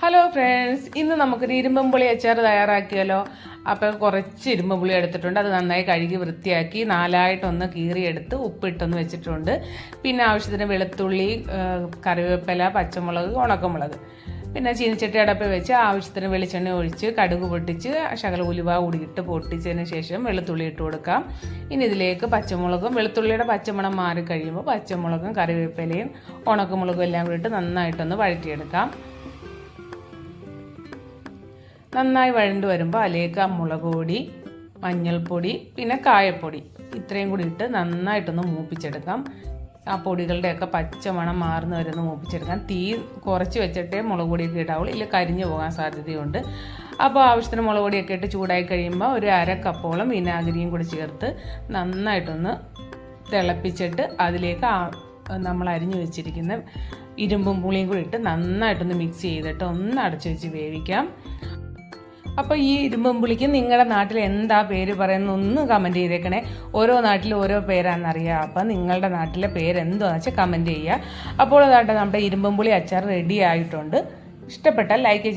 Hello friends ഇന്ന് നമുക്കൊരു ഇരുമ്പുളി അച്ചാർ തയ്യാറാക്കിയല്ലോ. അപ്പോൾ കുറച്ച് ഇരുമ്പുളി എടുത്തിട്ടുണ്ട്. അത് നന്നായി കഴുകി വൃത്തിയാക്കി നാലായിട്ടൊന്ന് കീറിയെടുത്ത് ഉപ്പിട്ടൊന്ന് വെച്ചിട്ടുണ്ട്. പിന്നെ ആവശ്യത്തിന് വെളുത്തുള്ളി കറിവേപ്പില പച്ചമുളക് ഉണക്കമുളക്. പിന്നെ ചീനിച്ചട്ടി അടപ്പ് വെച്ച് ആവശ്യത്തിന് വെളിച്ചെണ്ണ ഒഴിച്ച് കടുക് പൊട്ടിച്ച് ശകല ഉലുവ ഉടിയിട്ട് പൊട്ടിച്ചതിന് ശേഷം വെളുത്തുള്ളി ഇട്ട് കൊടുക്കാം. ഇനി ഇതിലേക്ക് പച്ചമുളകും വെളുത്തുള്ളിയുടെ പച്ചമണം മാറി കഴിയുമ്പോൾ പച്ചമുളകും കറിവേപ്പിലയും ഉണക്കമുളകും എല്ലാം കൂടിയിട്ട് നന്നായിട്ടൊന്ന് വഴറ്റിയെടുക്കാം. നന്നായി വഴണ്ട് വരുമ്പോൾ അതിലേക്ക് ആ മുളക് പൊടി മഞ്ഞൾപ്പൊടി പിന്നെ കായപ്പൊടി ഇത്രയും കൂടി ഇട്ട് നന്നായിട്ടൊന്ന് മൂപ്പിച്ചെടുക്കാം. ആ പൊടികളുടെയൊക്കെ പച്ചമണം മാറുന്ന വരെ ഒന്ന് മൂപ്പിച്ചെടുക്കാം. തീ കുറച്ച് വെച്ചിട്ടേ മുളക് പൊടിയൊക്കെ ഇടാവുള്ളൂ. ഇല്ല കരിഞ്ഞു പോകാൻ സാധ്യതയുണ്ട്. അപ്പോൾ ആവശ്യത്തിന് മുളക് പൊടിയൊക്കെ ഇട്ട് ചൂടായി കഴിയുമ്പോൾ ഒരു അര കപ്പോളം വിനാഗിരിയും കൂടി ചേർത്ത് നന്നായിട്ടൊന്ന് തിളപ്പിച്ചിട്ട് അതിലേക്ക് നമ്മൾ അരിഞ്ഞു വെച്ചിരിക്കുന്ന ഇരുമ്പും പുളിയും കൂടി ഇട്ട് നന്നായിട്ടൊന്ന് മിക്സ് ചെയ്തിട്ട് ഒന്ന് അടച്ചു വെച്ച് വേവിക്കാം. അപ്പോൾ ഈ ഇരുമ്പും പുളിക്ക് നിങ്ങളുടെ നാട്ടിൽ എന്താ പേര് പറയുന്നത് ഒന്ന് കമന്റ് ചെയ്തേക്കണേ. ഓരോ നാട്ടിലും ഓരോ പേരാണെന്നറിയാം. അപ്പം നിങ്ങളുടെ നാട്ടിലെ പേര് വെച്ചാൽ കമന്റ് ചെയ്യുക. അപ്പോൾ അതാട്ടെ നമ്മുടെ ഇരുമ്പും പുളി അച്ചാർ റെഡി ആയിട്ടുണ്ട്. ഇഷ്ടപ്പെട്ടാൽ ലൈക്ക്